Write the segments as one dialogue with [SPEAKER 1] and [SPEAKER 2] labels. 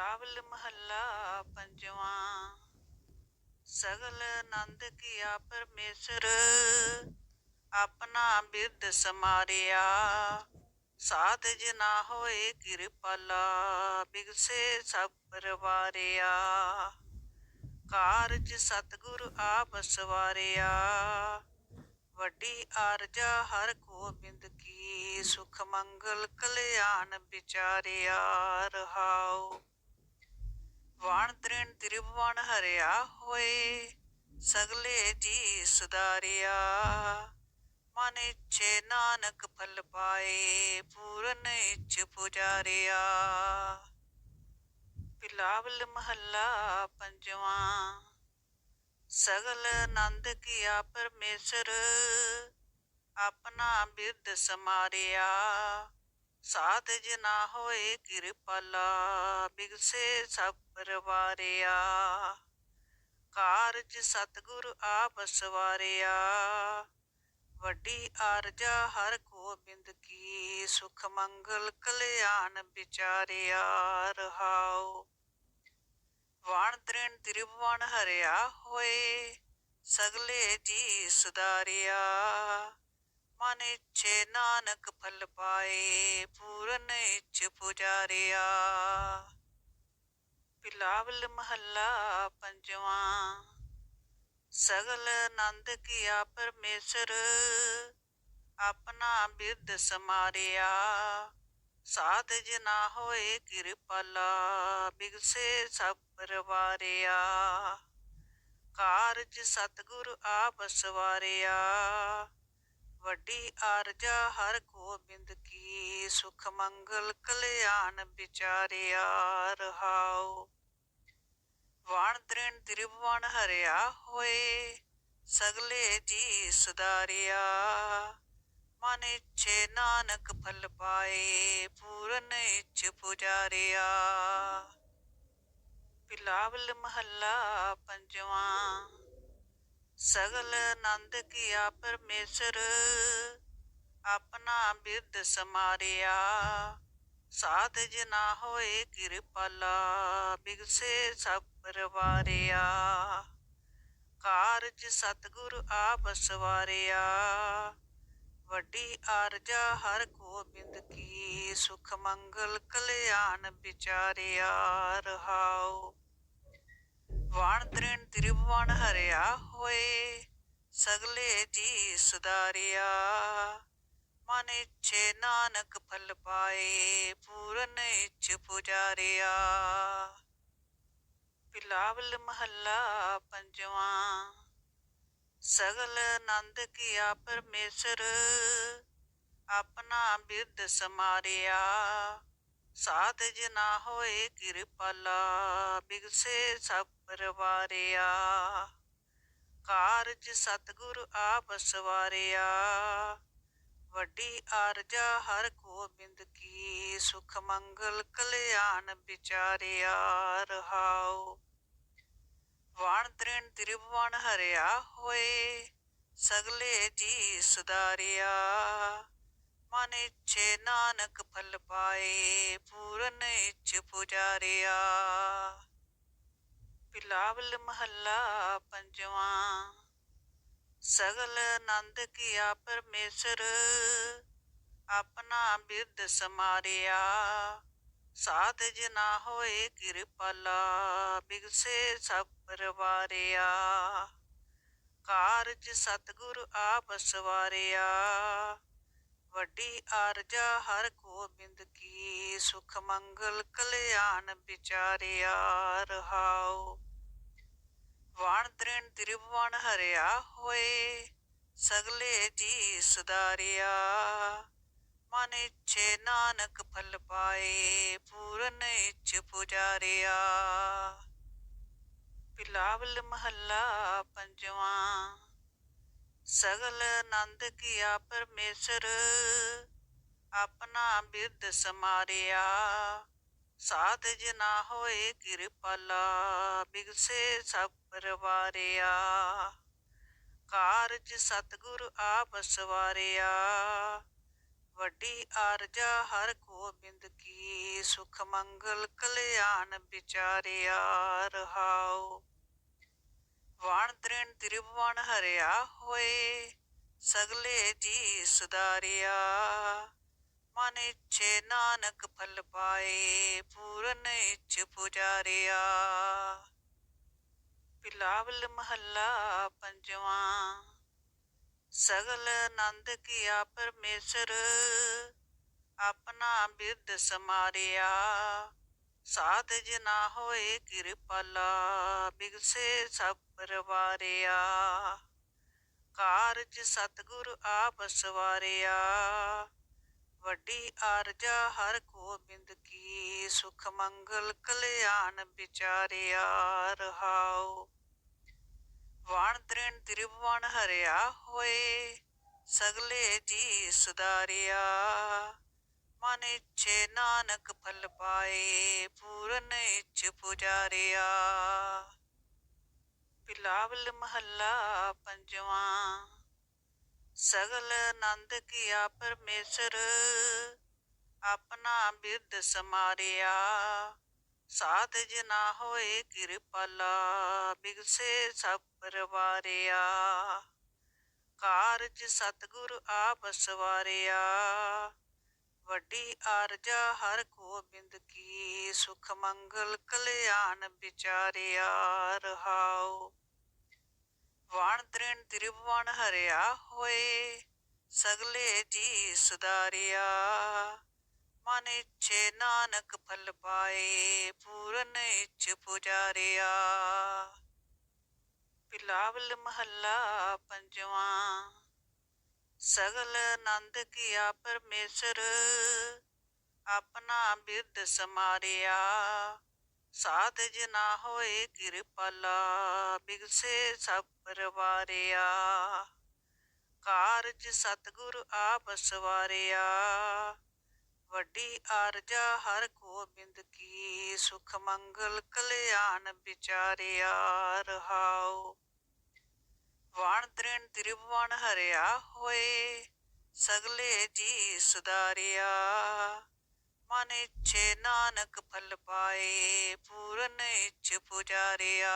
[SPEAKER 1] ਬਿਲਾਵਲ ਮਹੱਲਾ ਪੰਜਵਾਂ। ਸਗਲ ਆਨੰਦ ਕੀਆ ਪਰਮੇਸ਼ਰ, ਆਪਣਾ ਬਿਰਧ ਸਮਾਰਿਆ। ਸਾਧ ਜਨਾ ਹੋਏ ਕਿਰਪਾਲਾ, ਬਿਗਸੇ ਸਭ ਪਰਵਾਰਿਆ। ਕਾਰਜ ਸਤਿਗੁਰ ਆਪ ਸਵਾਰਿਆ। ਵੱਡੀ ਆਰਜਾ ਹਰ ਗੋਬਿੰਦ ਕੀ, ਸੁਖ ਮੰਗਲ ਕਲਿਆਣ ਵਿਚਾਰਿਆ ਰਹਾਉ। ਵਾਣ ਤ੍ਰਿਣ ਤ੍ਰਿਭਵਨ ਹਰਿਆ ਹੋਏ, ਸਗਲੇ ਜੀ ਸੁਦਾਰਿਆ ਮਨ ਇੱਛੇ ਨਾਨਕ ਫਲ ਪਾਏ, ਪੂਰਨ ਇੱਛ ਪੁਜਾਰਿਆ। ਬਿਲਾਵਲ ਮਹੱਲਾ ਪੰਜਵਾਂ, ਸਗਲ ਆਨੰਦ ਕੀਆ ਪਰਮੇਸ਼ਰ, ਆਪਣਾ ਬਿਰਧ ਸਮਾਰਿਆ। ਸਾਧ ਜਨਾ ਹੋਏ ਕਿਰਪਾਲਾ, ਬਿਗਸੇ ਸਭ ਪਰਵਾਰਿਆ ਕਾਰਜ ਸਤਿਗੁਰ ਆਪ ਸਵਾਰਿਆ। ਵੱਡੀ ਆਰਜਾ ਹਰ ਗੋਬਿੰਦ ਕੀ, ਸੁਖ ਮੰਗਲ ਕਲਿਆਣ ਵਿਚਾਰਿਆ ਰਹਾਉ। ਵਾਣ ਤ੍ਰਿਣ ਤ੍ਰਿਭਵਨ ਹਰਿਆ ਹੋਏ, ਸਗਲੇ ਜੀ ਸੁਦਾਰਿਆ ਮਨ ਇੱਛੇ ਨਾਨਕ ਫਲ ਪਾਏ, ਪੂਰਨ ਇੱਛ ਪੁਜਾਰਿਆ। ਬਿਲਾਵਲ ਮਹੱਲਾ ਪੰਜਵਾਂ। ਸਗਲ ਆਨੰਦ ਕੀਆ ਪਰਮੇਸ਼ਰ, ਆਪਣਾ ਬਿਰਧ ਸਮਾਰਿਆ। ਸਾਧ ਜਨਾ ਹੋਏ ਕਿਰਪਾਲਾ, ਬਿਗਸੇ ਸਭ ਪਰਵਾਰਿਆ। ਕਾਰਜ ਸਤਿਗੁਰ ਆਪ ਸਵਾਰਿਆ। ਵੱਡੀ ਆਰਜਾ ਹਰ ਗੋਬਿੰਦ ਕੀ ਸੁਖ ਮੰਗਲ ਕਲਿਆਣ ਵਿਚਾਰਿਆ ਰਹਾਉ। ਵਾਣ ਤ੍ਰਿਣ ਤ੍ਰਿਭਵਨ ਹਰਿਆ ਹੋਏ, ਸਗਲੇ ਜੀ ਸੁਦਾਰਿਆ ਮਨ ਇੱਛੇ ਨਾਨਕ ਫਲ ਪਾਏ, ਪੂਰਨ ਇੱਛ ਪੁਜਾਰਿਆ। ਬਿਲਾਵਲ ਮਹੱਲਾ ਪੰਜਵਾਂ, ਸਗਲ ਆਨੰਦ ਕੀਆ ਪਰਮੇਸ਼ਰ ਆਪਣਾ ਬਿਰਦ ਸਮਾਰਿਆ। ਸਾਧ ਜਨਾ ਹੋਏ ਕਿਰਪਾਲਾ, ਬਿਗਸੇ ਸਭ ਪਰਵਾਰਿਆ। ਕਾਰਜ ਸਤਿਗੁਰ ਆਪ ਸਵਾਰਿਆ। ਵੱਡੀ ਆਰਜਾ ਹਰ ਗੋਬਿੰਦ ਕੀ, ਸੁਖ ਮੰਗਲ ਕਲਿਆਣ ਵਿਚਾਰਿਆ ਰਹਾਉ। ਵਾਣ ਤ੍ਰਿਣ ਤ੍ਰਿਭਵਨ ਹਰਿਆ ਹੋਏ, ਸਗਲੇ ਜੀ ਸੁਦਾਰਿਆ ਮਨ ਇੱਛੇ ਨਾਨਕ ਫਲ ਪਾਏ, ਪੂਰਨ ਇੱਛ ਪੁਜਾਰਿਆ। ਬਿਲਾਵਲ ਮਹੱਲਾ ਪੰਜਵਾਂ, ਸਗਲ ਆਨੰਦ ਕੀਆ ਪਰਮੇਸ਼ਰ, ਆਪਣਾ ਬਿਰਧ ਸਮਾਰਿਆ। ਸਾਧ ਜਨਾ ਹੋਏ ਕਿਰਪਾਲਾ, ਬਿਗਸੇ ਸਭ ਪਰਵਾਰਿਆ। ਕਾਰਜ ਸਤਿਗੁਰ ਆਪ ਸਵਾਰਿਆ। ਵੱਡੀ ਆਰਜਾ ਹਰ ਗੋਬਿੰਦ ਕੀ, ਸੁਖ ਮੰਗਲ ਕਲਿਆਣ ਵਿਚਾਰਿਆ ਰਹਾਉ। ਵਾਣ ਤ੍ਰਿਣ ਤ੍ਰਿਭਵਨ ਹਰਿਆ ਹੋਏ, ਸਗਲੇ ਜੀ ਸੁਦਾਰਿਆ ਮਨ ਇੱਛੇ ਨਾਨਕ ਫਲ ਪਾਏ, ਪੂਰਨ ਇੱਛ ਪੁਜਾਰਿਆ। ਬਿਲਾਵਲ ਮਹੱਲਾ ਪੰਜਵਾਂ। ਸਗਲ ਆਨੰਦ ਕੀਆ ਪਰਮੇਸ਼ਰ ਆਪਣਾ ਬਿਰਧ ਸਮਾਰਿਆ। ਸਾਧ ਜਨਾ ਹੋਏ ਕਿਰਪਾਲਾ, ਬਿਗਸੇ ਸਭ ਪਰਵਾਰਿਆ। ਕਾਰਜ ਸਤਿਗੁਰ ਆਪ ਸਵਾਰਿਆ। ਵੱਡੀ ਆਰਜਾ ਹਰ ਗੋਬਿੰਦ ਕੀ, ਸੁਖ ਮੰਗਲ ਕਲਿਆਣ ਵਿਚਾਰਿਆ ਰਹਾਓ ਵਾਣ ਤ੍ਰਿਣ ਤ੍ਰਿਭਵਨ ਹਰਿਆ ਹੋਏ, ਸਗਲੇ ਜੀ ਸੁਦਾਰਿਆ ਮਨ ਇੱਛੇ ਨਾਨਕ ਫਲ ਪਾਏ, ਪੂਰਨ ਇੱਛ ਪੁਜਾਰਿਆ। ਬਿਲਾਵਲ ਮਹੱਲਾ ਪੰਜਵਾਂ, ਸਗਲ ਆਨੰਦ ਕੀਆ ਪਰਮੇਸ਼ਰ, ਆਪਣਾ ਬਿਰਧ ਸਮਾਰਿਆ। ਸਾਧ ਜਨਾ ਹੋਏ ਕਿਰਪਾਲਾ, ਬਿਗਸੇ ਸਭ ਪਰਵਾਰਿਆ। ਕਾਰਜ ਸਤਿਗੁਰ ਆਪ ਸਵਾਰਿਆ। ਵੱਡੀ ਆਰਜਾ ਹਰ ਗੋਬਿੰਦ ਕੀ, ਸੁਖ ਮੰਗਲ ਕਲਿਆਣ ਵਿਚਾਰਿਆ ਰਹਾਉ। ਵਣ ਤ੍ਰਿਣ ਤ੍ਰਿਭਵਨ ਹਰਿਆ ਹੋਏ, ਸਗਲੇ ਜੀ ਸੁਦਾਰਿਆ ਮਨ ਇੱਛੇ ਨਾਨਕ ਫਲ ਪਾਏ, ਪੂਰਨ ਇੱਛ ਪੁਜਾਰਿਆ। ਬਿਲਾਵਲ ਮਹੱਲਾ ਪੰਜਵਾਂ, ਸਗਲ ਆਨੰਦ ਕੀਆ ਪਰਮੇਸ਼ਰ, ਆਪਣਾ ਬਿਰਧ ਸਮਾਰਿਆ। ਸਾਧ ਜਨਾ ਹੋਏ ਕਿਰਪਾਲਾ, ਬਿਗਸੇ ਸਭ ਪਰਵਾਰਿਆ। ਕਾਰਜ ਸਤਗੁਰ ਆਪ ਸਵਾਰਿਆ। ਵੱਡੀ ਆਰਜਾ ਹਰ ਗੋਬਿੰਦ ਕੀ ਸੁਖ ਮੰਗਲ ਕਲਿਆਣ ਵਿਚਾਰਿਆ ਰਹਾਉ। ਵਣ ਤ੍ਰਿਣ ਤ੍ਰਿਭਵਨ ਹਰਿਆ ਹੋਏ, ਸਗਲੇ ਜੀ ਸੁਦਾਰਿਆ ਮਨ ਇੱਛੇ ਨਾਨਕ ਫਲ ਪਾਏ, ਪੂਰਨ ਇੱਛ ਪੁਜਾਰਿਆ। ਬਿਲਾਵਲ ਮਹੱਲਾ ਪੰਜਵਾਂ। ਸਗਲ ਆਨੰਦ ਕੀਆ ਪਰਮੇਸ਼ਰ, ਆਪਣਾ ਬਿਰਧ ਸਮਾਰਿਆ। ਸਾਧ ਜਨਾ ਹੋਏ ਕਿਰਪਾਲਾ ਬਿਗਸੇ ਸਭ ਪਰਵਾਰਿਆ। ਕਾਰਜ ਸਤਗੁਰ ਆਪ ਸਵਾਰਿਆ। ਵੱਡੀ ਆਰਜਾ ਹਰ ਗੋਬਿੰਦ ਕੀ, ਸੁਖ ਮੰਗਲ ਕਲਿਆਣ ਵਿਚਾਰਿਆ ਰਹਾਓ ਵਣ ਤ੍ਰਿਣ ਤ੍ਰਿਭਵਨ ਹਰਿਆ ਹੋਏ, ਸਗਲੇ ਜੀ ਸੁਦਾਰਿਆ ਮਨ ਇੱਛੇ ਨਾਨਕ ਫਲ ਪਾਏ, ਪੂਰਨ ਇੱਛ ਪੁਜਾਰਿਆ। ਪਿਲਾਵਲ ਮਹੱਲਾ ਪੰਜਵਾਂ, ਸਗਲ ਆਨੰਦ ਕੀਆ ਪਰਮੇਸ਼ਰ, ਆਪਣਾ ਬਿਰਧ ਸਮਾਰਿਆ। ਸਾਧ ਜਨਾ ਹੋਏ ਕਿਰਪਾਲਾ, ਬਿਗਸੇ ਸਭ ਪਰਵਾਰਿਆ। ਕਾਰਜ ਸਤਗੁਰ ਆਪ ਸਵਾਰਿਆ। ਵੱਡੀ ਆਰਜਾ ਹਰ ਗੋਬਿੰਦ ਕੀ, ਸੁਖ ਮੰਗਲ ਕਲਿਆਣ ਵਿਚਾਰਿਆ ਰਹਾਉ। ਵਣ ਤ੍ਰਿਣ ਤ੍ਰਿਭਵਨ ਹਰਿਆ ਹੋਏ, ਸਗਲੇ ਜੀ ਸੁਦਾਰਿਆ ਮਨ ਇੱਛੇ ਨਾਨਕ ਫਲ ਪਾਏ, ਪੂਰਨ ਇੱਛ ਪੁਜਾਰਿਆ।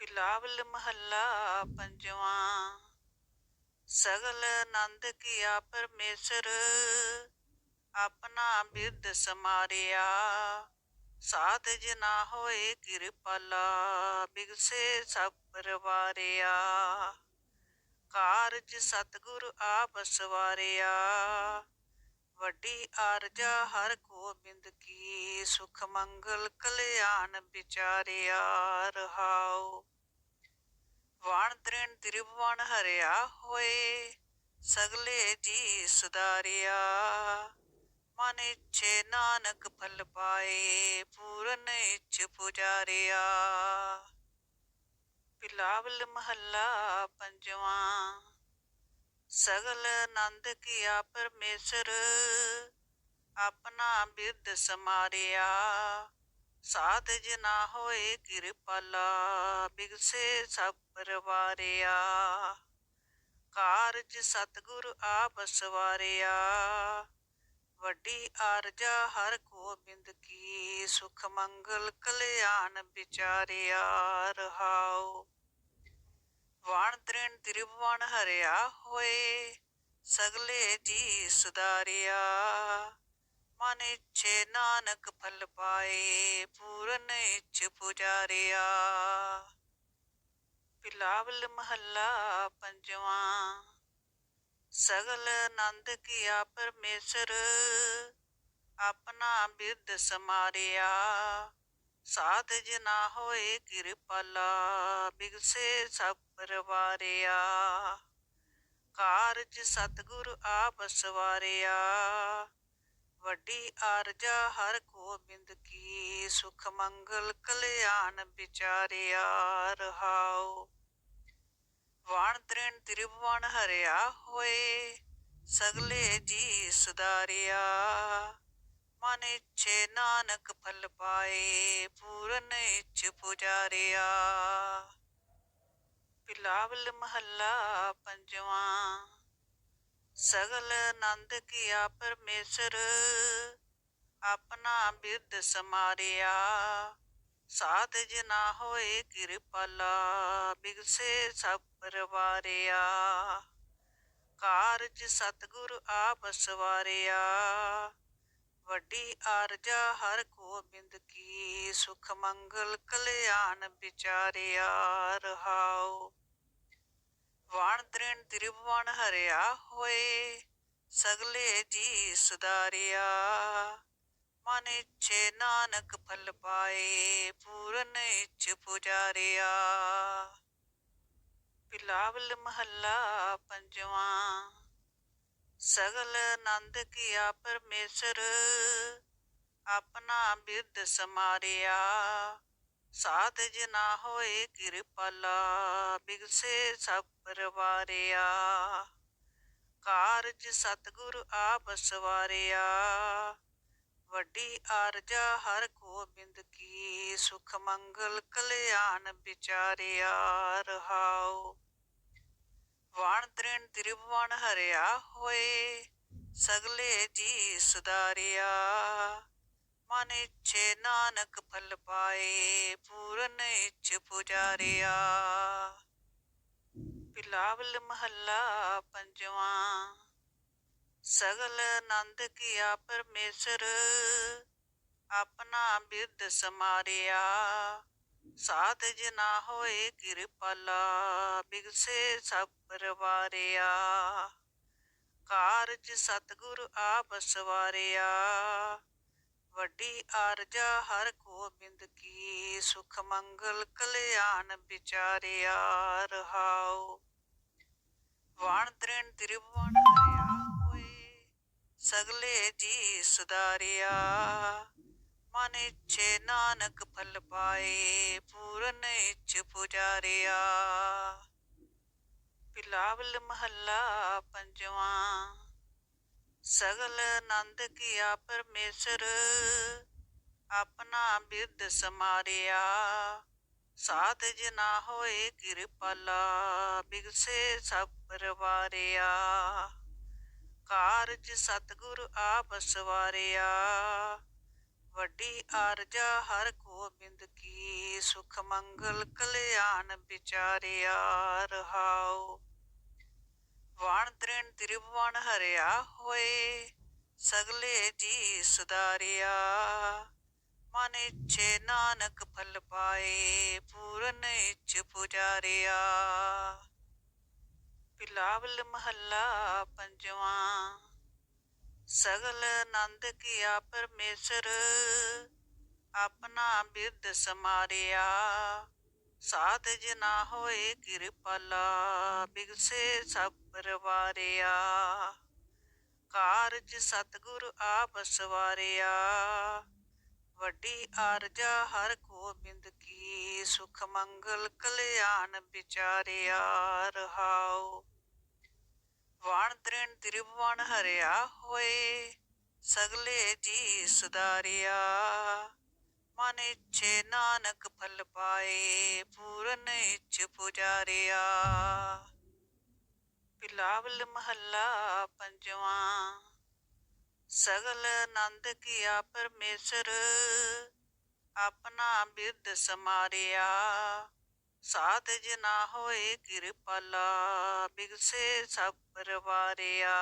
[SPEAKER 1] ਬਿਲਾਵਲ ਮਹੱਲਾ ਪੰਜਵਾਂ, ਸਗਲ ਆਨੰਦ ਕੀਆ ਪਰਮੇਸ਼ਰ, ਆਪਣਾ ਬਿਰਧ ਸਮਾਰਿਆ। ਸਾਧ ਜਨਾ ਹੋਏ ਕਿਰਪਾਲਾ, ਬਿਗਸੇ ਸਭ ਪਰਵਾਰਿਆ। ਕਾਰਜ ਸਤਗੁਰ ਆਪ ਸਵਾਰਿਆ। ਵੱਡੀ ਆਰਜਾ ਹਰ ਗੋਬਿੰਦ ਕੀ, ਸੁਖ ਮੰਗਲ ਕਲਿਆਣ ਵਿਚਾਰਿਆ ਰਹਾਉ ਵਣ ਤ੍ਰਿਣ ਤ੍ਰਿਭਵਨ ਹਰਿਆ ਹੋਏ, ਸਗਲੇ ਜੀ ਸੁਦਾਰਿਆ ਮਨ ਇੱਛੇ ਨਾਨਕ ਫਲ ਪਾਏ, ਪੂਰਨ ਇੱਛ ਪੁਜਾਰਿਆ। ਬਿਲਾਵਲ ਮਹੱਲਾ ਪੰਜਵਾਂ ਸਗਲ ਆਨੰਦ ਕੀਆ ਪਰਮੇਸ਼ਰ ਆਪਣਾ ਬਿਰਧ ਸਮਾਰਿਆ। ਸਾਧ ਜਨਾ ਹੋਏ ਕਿਰਪਾਲਾ, ਬਿਗਸੇ ਸਭ ਪਰਵਾਰਿਆ। ਕਾਰਜ ਸਤਗੁਰ ਆਪ ਸਵਾਰਿਆ। ਵੱਡੀ ਆਰਜਾ ਹਰ ਗੋਬਿੰਦ ਕੀ, ਸੁਖ ਮੰਗਲ ਕਲਿਆਣ ਵਿਚਾਰਿਆ ਰਹਾਓ ਵਣ ਤ੍ਰਿਣ ਤ੍ਰਿਭਵਨ ਹਰਿਆ ਹੋਏ, ਸਗਲੇ ਜੀ ਸੁਦਾਰਿਆ ਮਨ ਇੱਛੇ ਨਾਨਕ ਫਲ ਪਾਏ, ਪੂਰਨ ਇੱਛ ਪੁਜਾਰਿਆ। ਬਿਲਾਵਲ ਮਹੱਲਾ ਪੰਜਵਾਂ, ਸਗਲ ਆਨੰਦ ਕੀਆ ਪਰਮੇਸ਼ਰ, ਆਪਣਾ ਬਿਰਧ ਸਮਾਰਿਆ। ਸਾਧ ਜਨਾ ਹੋਏ ਕਿਰਪਾਲਾ, ਬਿਗਸੇ ਸਭ ਪਰਵਾਰਿਆ। ਕਾਰਜ ਸਤਗੁਰ ਆਪ ਸਵਾਰਿਆ। ਵੱਡੀ ਆਰਜਾ ਹਰ ਗੋਬਿੰਦ ਕੀ, ਸੁਖ ਮੰਗਲ ਕਲਿਆਣ ਵਿਚਾਰਿਆ ਰਹਾਉ। ਵਣ ਤ੍ਰਿਣ ਤ੍ਰਿਭਵਨ ਹਰਿਆ ਹੋਏ, ਸਗਲੇ ਜੀ ਸੁਦਾਰਿਆ ਮਨ ਇੱਛੇ ਨਾਨਕ ਫਲ ਪਾਏ, ਪੂਰਨ ਇੱਛ ਪੁਜਾਰਿਆ। ਬਿਲਾਵਲ ਮਹੱਲਾ ਪੰਜਵਾਂ, ਸਗਲ ਆਨੰਦ ਕੀਆ ਪਰਮੇਸ਼ਰ, ਆਪਣਾ ਬਿਰਧ ਸਮਾਰਿਆ। ਸਾਧ ਜਨਾ ਹੋਏ ਕਿਰਪਾਲਾ ਬਿਗਸੇ ਸਭ ਪਰਵਾਰਿਆ। ਕਾਰਜ ਸਤਿਗੁਰ ਆਪ ਸਵਾਰਿਆ। ਵੱਡੀ ਆਰਜਾ, ਹਰ ਗੋਬਿੰਦ ਕੀ ਸੁਖ ਮੰਗਲ ਕਲਿਆਣ ਵਿਚਾਰਿਆ ਰਹਾਉ। ਵਣ ਤ੍ਰਿਣ ਤ੍ਰਿਭਵਨ ਹਰਿਆ ਹੋਏ, ਸਗਲੇ ਜੀ ਸੁਦਾਰਿਆ ਮਨ ਇੱਛੇ ਨਾਨਕ ਫਲ ਪਾਏ, ਪੂਰਨ ਇੱਛ ਪੁਜਾਰਿਆ। ਬਿਲਾਵਲ ਮਹੱਲਾ ਪੰਜਵਾਂ। ਸਗਲ ਆਨੰਦ ਕੀਆ ਪਰਮੇਸ਼ਰ ਆਪਣਾ ਬਿਰਧ ਸਮਾਰਿਆ। ਸਾਧ ਜਨਾ ਹੋਏ ਕਿਰਪਾਲਾ, ਬਿਗਸੇ ਸਭ ਪਰਵਾਰਿਆ। ਕਾਰਜ ਸਤਿਗੁਰ ਆਪ ਸਵਾਰਿਆ। ਵੱਡੀ ਆਰਜਾ ਹਰ ਗੋਬਿੰਦ ਕੀ, ਸੁਖ ਮੰਗਲ ਕਲਿਆਣ ਵਿਚਾਰਿਆ ਰਹਾਓ ਵਾਣ ਤ੍ਰਿਣ ਤ੍ਰਿਭਵਨ ਹਰਿਆ ਹੋਏ, ਸਗਲੇ ਜੀ ਸੁਦਾਰਿਆ ਮਨ ਇੱਛੇ ਨਾਨਕ ਫਲ ਪਾਏ, ਪੂਰਨ ਇੱਛ ਪੁਜਾਰਿਆ। ਬਿਲਾਵਲ ਮਹੱਲਾ ਪੰਜਵਾਂ, ਸਗਲ ਆਨੰਦ ਕੀਆ ਪਰਮੇਸ਼ਰ, ਆਪਣਾ ਬਿਰਧ ਸਮਾਰਿਆ। ਸਾਧ ਜਨਾ ਹੋਏ ਕਿਰਪਾਲਾ, ਬਿਗਸੇ ਸਭ ਪਰਵਾਰਿਆ। ਕਾਰਜ ਸਤਿਗੁਰ ਆਪ ਸਵਾਰਿਆ। ਵੱਡੀ ਆਰਜਾ ਹਰ ਗੋਬਿੰਦ ਕੀ, ਸੁਖ ਮੰਗਲ ਕਲਿਆਣ ਵਿਚਾਰਿਆ ਰਹਾਉ। ਵਾਣ ਤ੍ਰਿਣ ਤ੍ਰਿਭਵਨ ਹਰਿਆ ਹੋਏ, ਸਗਲੇ ਜੀ ਸੁਦਾਰਿਆ ਮਨ ਇੱਛੇ ਨਾਨਕ ਫਲ ਪਾਏ, ਪੂਰਨ ਇੱਛ ਪੁਜਾਰਿਆ। ਬਿਲਾਵਲ ਮਹੱਲਾ ਪੰਜਵਾਂ, ਸਗਲ ਆਨੰਦ ਕੀਆ ਪਰਮੇਸ਼ਰ, ਆਪਣਾ ਬਿਰਧ ਸਮਾਰਿਆ। ਸਾਧ ਜਨਾ ਹੋਏ ਕਿਰਪਾਲਾ, ਬਿਗਸੇ ਸਭ ਪਰਵਾਰਿਆ। ਕਾਰਜ ਸਤਿਗੁਰ ਆਪ ਸਵਾਰਿਆ। ਵੱਡੀ ਆਰਜਾ ਹਰ ਗੋਬਿੰਦ ਕੀ, ਸੁਖ ਮੰਗਲ ਕਲਿਆਣ ਵਿਚਾਰਿਆ ਰਹਾਉ। ਵਣ ਤ੍ਰਿਣ ਤ੍ਰਿਭਵਨ ਹਰਿਆ ਹੋਏ, ਸਗਲੇ ਜੀ ਸੁਦਾਰਿਆ ਮਨ ਇੱਛੇ ਨਾਨਕ ਫਲ ਪਾਏ, ਪੂਰਨ ਇੱਛ ਪੁਜਾਰਿਆ। ਬਿਲਾਵਲ ਮਹੱਲਾ ਪੰਜਵਾਂ। ਸਗਲ ਆਨੰਦ ਕੀਆ ਪਰਮੇਸ਼ਰ ਆਪਣਾ ਬਿਰਧ ਸਮਾਰਿਆ। ਸਾਧ ਜਨਾ ਹੋਏ ਕਿਰਪਾਲਾ ਬਿਗਸੇ ਸਭ ਪਰਵਾਰਿਆ। ਕਾਰਜ ਸਤਿਗੁਰ ਆਪ ਸਵਾਰਿਆ। ਵੱਡੀ ਆਰਜਾ ਹਰ ਗੋਬਿੰਦ ਕੀ, ਸੁਖ ਮੰਗਲ ਕਲਿਆਣ ਵਿਚਾਰਿਆ ਰਹਾਓ ਵਣ ਤ੍ਰਿਣ ਤ੍ਰਿਭਵਨ ਹਰਿਆ ਹੋਏ, ਸਗਲੇ ਜੀ ਸੁਦਾਰਿਆ ਮਨ ਇੱਛੇ ਨਾਨਕ ਫਲ ਪਾਏ, ਪੂਰਨ ਇੱਛ ਪੁਜਾਰਿਆ। ਬਿਲਾਵਲ ਮਹੱਲਾ ਪੰਜਵਾਂ, ਸਗਲ ਆਨੰਦ ਕੀਆ ਪਰਮੇਸ਼ਰ, ਆਪਣਾ ਬਿਰਧ ਸਮਾਰਿਆ। ਸਾਧ ਜਨਾ ਹੋਏ ਕਿਰਪਾਲਾ, ਬਿਗਸੇ ਸਭ ਪਰਵਾਰਿਆ।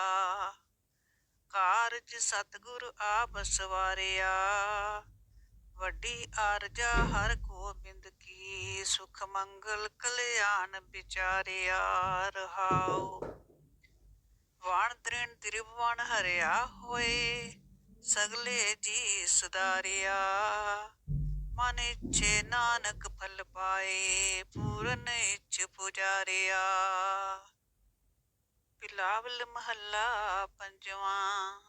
[SPEAKER 1] ਕਾਰਜ ਸਤਿਗੁਰ ਆਪ ਸਵਾਰਿਆ। ਵੱਡੀ ਆਰਜਾ ਹਰ ਗੋਬਿੰਦ ਕੀ, ਸੁਖ ਮੰਗਲ ਕਲਿਆਣ ਵਿਚਾਰਿਆ ਰਹਾਉ। ਵਣ ਤ੍ਰਿਣ ਤ੍ਰਿਭਵਨ ਹਰਿਆ ਹੋਏ, ਸਗਲੇ ਜੀ ਸੁਦਾਰਿਆ ਮਨ ਇੱਛੇ ਨਾਨਕ ਫਲ ਪਾਏ, ਪੂਰਨ ਇੱਛ ਪੁਜਾਰਿਆ। ਬਿਲਾਵਲ ਮਹੱਲਾ ਪੰਜਵਾਂ,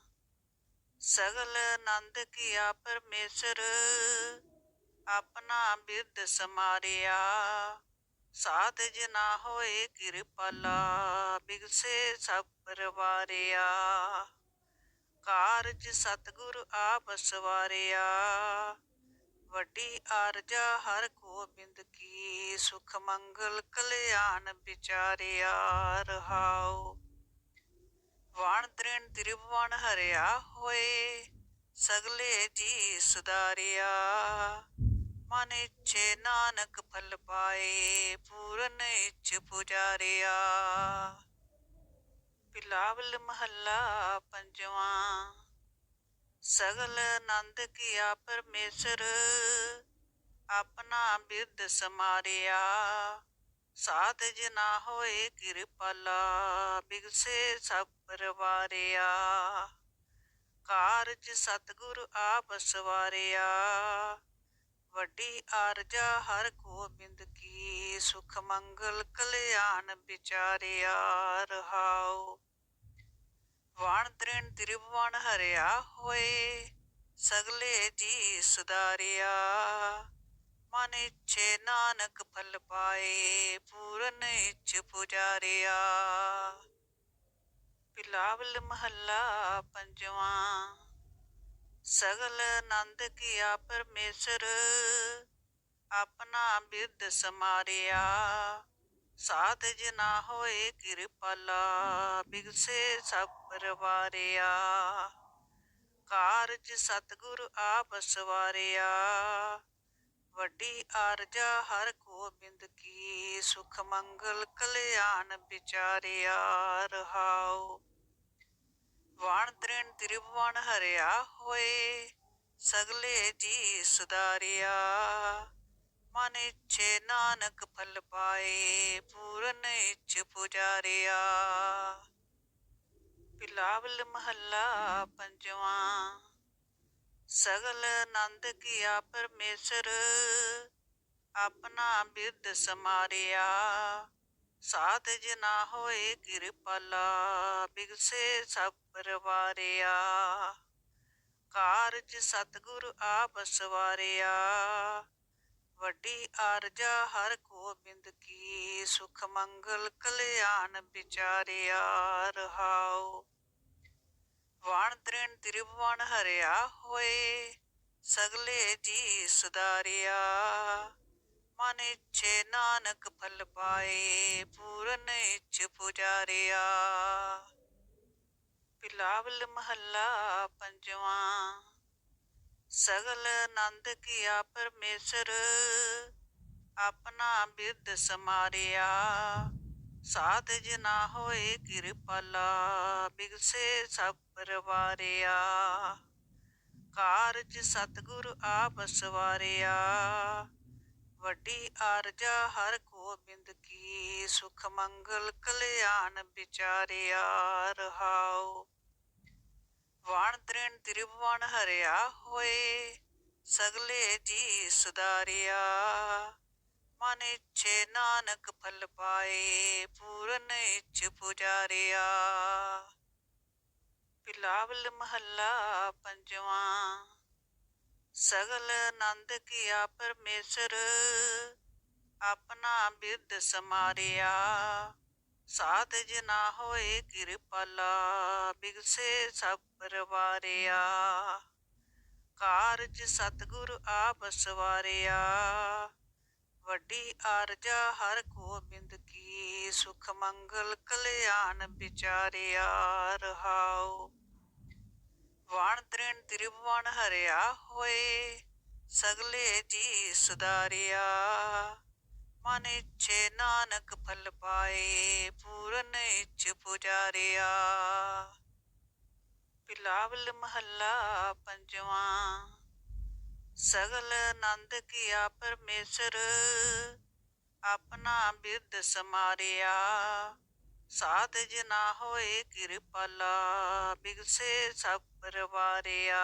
[SPEAKER 1] ਸਗਲ ਆਨੰਦ ਕੀਆ ਪਰਮੇਸ਼ਰ, ਆਪਣਾ ਬਿਰਧ ਸਮਾਰਿਆ। ਸਾਧ ਜਨਾ ਹੋਏ ਕਿਰਪਾਲਾ, ਬਿਗਸੇ ਸਭ ਪਰਵਾਰਿਆ। ਕਾਰਜ ਸਤਿਗੁਰ ਆਪ ਸਵਾਰਿਆ। ਵੱਡੀ ਆਰਜਾ ਹਰ ਗੋਬਿੰਦ ਕੀ, ਸੁਖ ਮੰਗਲ ਕਲਿਆਣ ਵਿਚਾਰਿਆ ਰਹਾਉ ਵਾਣ ਤ੍ਰਿਣ ਤ੍ਰਿਭਵਨ ਹਰਿਆ ਹੋਏ, ਸਗਲੇ ਜੀ ਸੁਦਾਰਿਆ ਮਨ ਇੱਛੇ ਨਾਨਕ ਫਲ ਪਾਏ, ਪੂਰਨ ਇੱਛ ਪੁਜਾਰਿਆ। ਬਿਲਾਵਲ ਮਹੱਲਾ ਪੰਜਵਾਂ। ਸਗਲ ਆਨੰਦ ਕੀਆ ਪਰਮੇਸ਼ਰ ਆਪਣਾ ਬਿਰਧ ਸਮਾਰਿਆ। ਸਾਧ ਜਨਾ ਹੋਏ ਕਿਰਪਾਲਾ, ਬਿਗਸੇ ਸਭ ਪਰਵਾਰਿਆ। ਕਾਰਜ ਸਤਿਗੁਰ ਆਪ ਸਵਾਰਿਆ। ਵੱਡੀ ਆਰਜਾ ਹਰ ਗੋਬਿੰਦ ਕੀ, ਸੁਖ ਮੰਗਲ ਕਲਿਆਣ ਵਿਚਾਰਿਆ ਰਹਾਉ। ਵਾਣ ਤ੍ਰਿਣ ਤ੍ਰਿਭਵਨ ਹਰਿਆ ਹੋਏ, ਸਗਲੇ ਜੀ ਸੁਦਾਰਿਆ ਮਨ ਇੱਛੇ ਨਾਨਕ ਫਲ ਪਾਏ, ਪੂਰਨ ਇੱਛ ਪੁਜਾਰਿਆ। ਬਿਲਾਵਲ ਮਹੱਲਾ ਪੰਜਵਾਂ, ਸਗਲ ਆਨੰਦ ਕੀਆ ਪਰਮੇਸ਼ਰ, ਆਪਣਾ ਬਿਰਧ ਸਮਾਰਿਆ। ਸਾਧ ਜਨਾ ਹੋਏ ਕਿਰਪਾਲਾ ਬਿਗਸੇ ਸਭ ਪਰਵਾਰਿਆ। ਕਾਰਜ ਸਤਿਗੁਰ ਆਪ ਸਵਾਰਿਆ। ਵੱਡੀ ਆਰਜਾ ਹਰ ਗੋਬਿੰਦ ਕੀ, ਸੁਖ ਮੰਗਲ ਕਲਿਆਣ ਵਿਚਾਰਿਆ, ਰਹਾਉ। ਵਾਣ ਤ੍ਰਿਣ ਤ੍ਰਿਭਵਨ ਹਰਿਆ ਹੋਏ, ਸਗਲੇ ਜੀ ਸੁਦਾਰਿਆ ਮਨ ਇੱਛੇ ਨਾਨਕ ਫਲ ਪਾਏ, ਪੂਰਨ ਇੱਛ ਪੁਜਾਰਿਆ। ਬਿਲਾਵਲ ਮਹੱਲਾ ਪੰਜਵਾਂ, ਸਗਲ ਆਨੰਦ ਕੀਆ ਪਰਮੇਸ਼ਰ, ਆਪਣਾ ਬਿਰਧ ਸਮਾਰਿਆ। ਸਾਧ ਜਨਾ ਹੋਏ ਕਿਰਪਾਲਾ, ਬਿਗਸੇ ਸਭ ਪਰਵਾਰਿਆ। ਕਾਰਜ ਸਤਿਗੁਰ ਆਪ ਸਵਾਰਿਆ। ਵੱਡੀ ਆਰਜਾ ਹਰ ਗੋਬਿੰਦ ਕੀ ਸੁਖ ਮੰਗਲ ਕਲਿਆਣ ਵਿਚਾਰਿਆ ਰਹਾਉ। ਵਾਣ ਤ੍ਰਿਣ ਤ੍ਰਿਭਵਨ ਹਰਿਆ ਹੋਏ, ਸਗਲੇ ਜੀ ਸੁਦਾਰਿਆ ਮਨ ਇੱਛੇ ਨਾਨਕ ਫਲ ਪਾਏ, ਪੂਰਨ ਇੱਛ ਪੁਜਾਰਿਆ। ਬਿਲਾਵਲ ਮਹੱਲਾ ਪੰਜਵਾਂ। ਸਗਲ ਆਨੰਦ ਕੀਆ ਪਰਮੇਸ਼ਰ ਆਪਣਾ ਬਿਰਧ ਸਮਾਰਿਆ। ਸਾਧ ਜਨਾ ਹੋਏ ਕਿਰਪਾਲਾ, ਬਿਗਸੇ ਸਭ ਪਰਵਾਰਿਆ। ਕਾਰਜ ਸਤਿਗੁਰ ਆਪ ਸਵਾਰਿਆ। ਵੱਡੀ ਆਰਜਾ ਹਰ ਗੋਬਿੰਦ ਕੀ, ਸੁਖ ਮੰਗਲ ਕਲਿਆਣ ਵਿਚਾਰਿਆ ਰਹਾਓ ਵਾਣ ਤ੍ਰਿਣ ਤ੍ਰਿਭਵਨ ਹਰਿਆ ਹੋਏ, ਸਗਲੇ ਜੀ ਸੁਦਾਰਿਆ ਮਨ ਇੱਛੇ ਨਾਨਕ ਫਲ ਪਾਏ, ਪੂਰਨ ਇੱਛ ਪੁਜਾਰਿਆ। ਬਿਲਾਵਲ ਮਹੱਲਾ ਪੰਜਵਾਂ, ਸਗਲ ਆਨੰਦ ਕੀਆ ਪਰਮੇਸ਼ਰ, ਆਪਣਾ ਬਿਰਧ ਸਮਾਰਿਆ। ਸਾਧ ਜਨਾ ਹੋਏ ਕਿਰਪਾਲਾ, ਬਿਗਸੇ ਸਭ ਪਰਵਾਰਿਆ ਕਾਰਜ ਸਤਿਗੁਰ ਆਪ ਸਵਾਰਿਆ। ਵੱਡੀ ਆਰਜਾ ਹਰ ਗੋਬਿੰਦ ਕੀ, ਸੁਖ ਮੰਗਲ ਕਲਿਆਣ ਵਿਚਾਰਿਆ ਰਹਾਉ। ਵਾਣ ਤ੍ਰਿਣ ਤ੍ਰਿਭਵਨ ਹਰਿਆ ਹੋਏ, ਸਗਲੇ ਜੀ ਸੁਦਾਰਿਆ ਮਨ ਇੱਛੇ ਨਾਨਕ ਫਲ ਪਾਏ, ਪੂਰਨ ਇੱਛ ਪੁਜਾਰਿਆ। ਪਿਲਾਵਲ ਮਹੱਲਾ ਪੰਜਵਾਂ। ਸਗਲ ਆਨੰਦ ਕੀਆ ਪਰਮੇਸ਼ਰ, ਆਪਣਾ ਬਿਰਧ ਸਮਾਰਿਆ। ਸਾਧ ਜਨਾ ਹੋਏ ਕਿਰਪਾਲਾ, ਬਿਗਸੇ ਸਭ ਪਰਵਾਰਿਆ।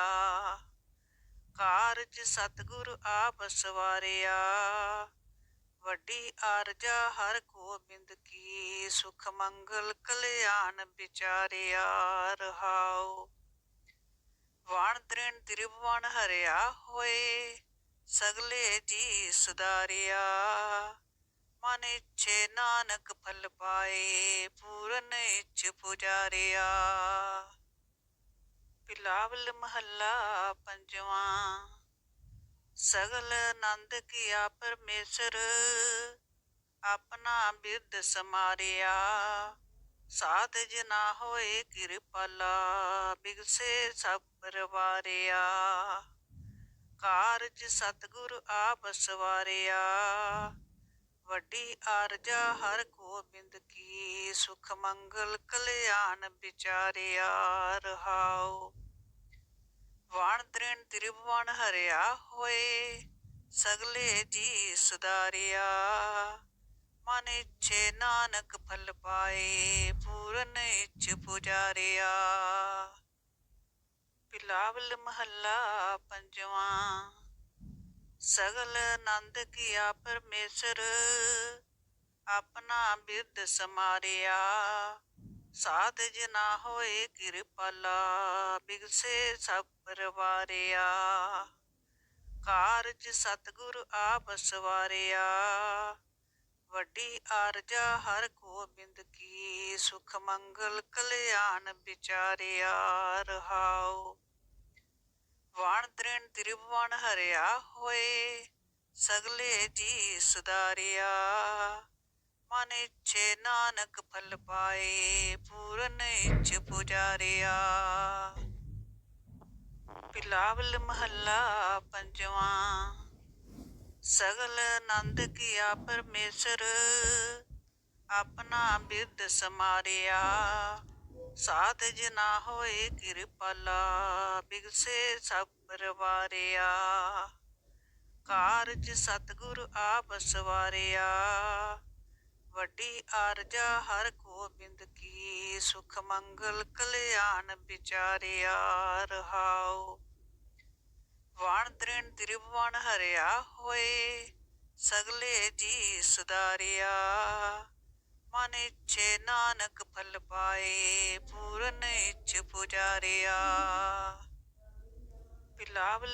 [SPEAKER 1] ਕਾਰਜ ਸਤਿਗੁਰ ਆਪ ਸਵਾਰਿਆ। ਵੱਡੀ ਆਰਜਾ ਹਰ ਗੋਬਿੰਦ ਕੀ, ਸੁਖ ਮੰਗਲ ਕਲਿਆਣ ਵਿਚਾਰਿਆ ਰਹਾਉ ਵਾਣ ਤ੍ਰਿਣ ਤ੍ਰਿਭਵਨ ਹਰਿਆ ਹੋਏ, ਸਗਲੇ ਜੀ ਸੁਦਾਰਿਆ ਮਨ ਇੱਛੇ ਨਾਨਕ ਫਲ ਪਾਏ, ਪੂਰਨ ਇੱਛ ਪੁਜਾਰਿਆ। ਬਿਲਾਵਲ ਮਹੱਲਾ ਪੰਜਵਾਂ। ਸਗਲ ਆਨੰਦ ਕੀਆ ਪਰਮੇਸ਼ਰ ਆਪਣਾ ਬਿਰਧ ਸਮਾਰਿਆ। ਸਾਧ ਜਨਾ ਹੋਏ ਕਿਰਪਾਲਾ ਬਿਗਸੇ ਸਭ ਪਰਵਾਰਿਆ। ਕਾਰਜ ਸਤਿਗੁਰ ਆਪ ਸਵਾਰਿਆ। ਵੱਡੀ ਆਰਜਾ ਹਰ ਗੋਬਿੰਦ ਕੀ, ਸੁਖ ਮੰਗਲ ਕਲਿਆਣ ਵਿਚਾਰਿਆ ਰਹਾਉ। ਵਣ ਤ੍ਰਿਣ ਤ੍ਰਿਭਵਨ ਹਰਿਆ ਹੋਏ, ਸਗਲੇ ਜੀ ਸੁਦਾਰਿਆ ਮਨ ਇੱਛੇ ਨਾਨਕ ਫਲ ਪਾਏ, ਪੂਰਨ ਇੱਛ ਪੁਜਾਰਿਆ। ਬਿਲਾਵਲ ਮਹੱਲਾ ਪੰਜਵਾਂ, ਸਗਲ ਆਨੰਦ ਕੀਆ ਪਰਮੇਸ਼ਰ, ਆਪਣਾ ਬਿਰਦ ਸਮਾਰਿਆ। ਸਾਧ ਜਨਾ ਹੋਏ ਕਿਰਪਾਲਾ ਬਿਗਸੇ ਸਭ ਪਰਵਾਰਿਆ। ਕਾਰਜ ਸਤਿਗੁਰ ਆਪ ਸਵਾਰਿਆ। ਵੱਡੀ ਆਰਜਾ ਹਰ ਗੋਬਿੰਦ ਕੀ, ਸੁਖ ਮੰਗਲ ਕਲਿਆਣ ਵਿਚਾਰਿਆ, ਰਹਾਉ। ਵਣ ਤ੍ਰਿਣ ਤ੍ਰਿਭਵਨ ਹਰਿਆ ਹੋਏ, ਸਗਲੇ ਜੀ ਸੁਦਾਰਿਆ ਮਨ ਇੱਛੇ ਨਾਨਕ ਫਲ ਪਾਏ, ਪੂਰਨ ਇੱਛ ਪੁਜਾਰਿਆ। ਬਿਲਾਵਲ ਮਹੱਲਾ ਪੰਜਵਾਂ, ਸਗਲ ਆਨੰਦ ਕੀਆ ਪਰਮੇਸ਼ਰ, ਆਪਣਾ ਬਿਦ ਸਮਾਰਿਆ। ਸਾਧ ਜਨਾ ਹੋਏ ਕਿਰਪਾਲਾ, ਬਿਗਸੇ ਸਭ ਪਰਵਾਰਿਆ। ਕਾਰਜ ਸਤਿਗੁਰ ਆਪ ਸਵਾਰਿਆ। ਵੱਡੀ ਆਰਜਾ ਹਰ ਗੋਬਿੰਦ ਕੀ, ਸੁਖ ਮੰਗਲ ਕਲਿਆਣ ਵਿਚਾਰਿਆ ਰਹਾਉ। ਵਣ ਤ੍ਰਿਣ ਤ੍ਰਿਭਵਨ ਹਰਿਆ ਹੋਏ, ਸਗਲੇ ਜੀ ਸੁਦਾਰਿਆ ਮਨ ਇੱਛੇ ਨਾਨਕ ਫਲ ਪਾਏ, ਪੂਰਨ ਇੱਛ ਪੁਜਾਰਿਆ। ਬਿਲਾਵਲ